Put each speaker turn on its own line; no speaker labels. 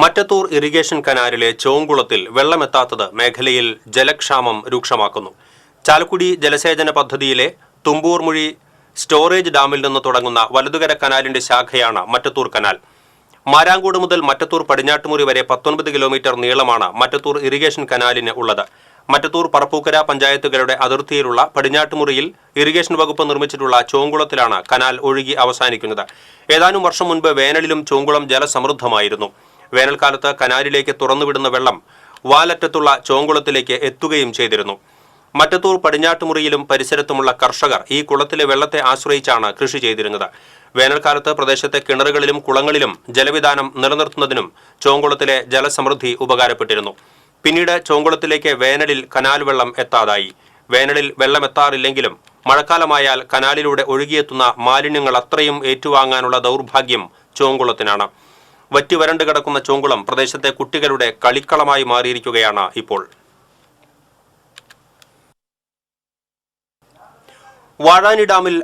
Mattathur irrigation കനാലിലെ ചോങ്കുളത്തിൽ വെള്ളമെത്താത്തത് മേഖലയിൽ ജലക്ഷാമം രൂക്ഷമാക്കുന്നു. ചാലക്കുടി ജലസേചന പദ്ധതിയിലെ തുമ്പൂർമുഴി സ്റ്റോറേജ് ഡാമിൽ നിന്ന് തുടങ്ങുന്ന വലതുകര കനാലിന്റെ ശാഖയാണ് മറ്റത്തൂർ കനാൽ. മാരാങ്കോട് മുതൽ മറ്റത്തൂർ പടിഞ്ഞാട്ടുമുറി വരെ പത്തൊൻപത് കിലോമീറ്റർ നീളമാണ് മറ്റത്തൂർ ഇറിഗേഷൻ കനാലിന് ഉള്ളത്. മറ്റത്തൂർ പറപ്പൂക്കര പഞ്ചായത്തുകളുടെ അതിർത്തിയിലുള്ള പടിഞ്ഞാട്ടുമുറിയിൽ ഇറിഗേഷൻ വകുപ്പ് നിർമ്മിച്ചിട്ടുള്ള ചോങ്കുളത്തിലാണ് കനാൽ ഒഴുകി അവസാനിക്കുന്നത്. ഏതാനും വർഷം മുൻപ് വേനലിലും ചോങ്കുളം ജലസമൃദ്ധമായിരുന്നു. വേനൽക്കാലത്ത് കനാലിലേക്ക് തുറന്നുവിടുന്ന വെള്ളം വാലറ്റത്തുള്ള ചോങ്കുളത്തിലേക്ക് എത്തുകയും ചെയ്തിരുന്നു. മറ്റത്തൂർ പടിഞ്ഞാട്ടുമുറിയിലും പരിസരത്തുമുള്ള കർഷകർ ഈ കുളത്തിലെ വെള്ളത്തെ ആശ്രയിച്ചാണ് കൃഷി ചെയ്തിരുന്നത്. വേനൽക്കാലത്ത് പ്രദേശത്തെ കിണറുകളിലും കുളങ്ങളിലും ജലവിധാനം നിലനിർത്തുന്നതിനും ചോങ്കുളത്തിലെ ജലസമൃദ്ധി ഉപകാരപ്പെട്ടിരുന്നു. പിന്നീട് ചോങ്കുളത്തിലേക്ക് വേനലിൽ കനാൽ വെള്ളം എത്താതായി. വേനലിൽ വെള്ളമെത്താറില്ലെങ്കിലും മഴക്കാലമായാൽ കനാലിലൂടെ ഒഴുകിയെത്തുന്ന മാലിന്യങ്ങൾ അത്രയും ഏറ്റുവാങ്ങാനുള്ള ദൗർഭാഗ്യം ചോങ്കുളത്തിനാണ്. വറ്റി വരണ്ടു കിടക്കുന്ന ചോങ്കുളം പ്രദേശത്തെ കുട്ടികളുടെ കളിക്കളമായി മാറിയിരിക്കുകയാണ് ഇപ്പോൾ. വാഴാനി ഡാമിൽ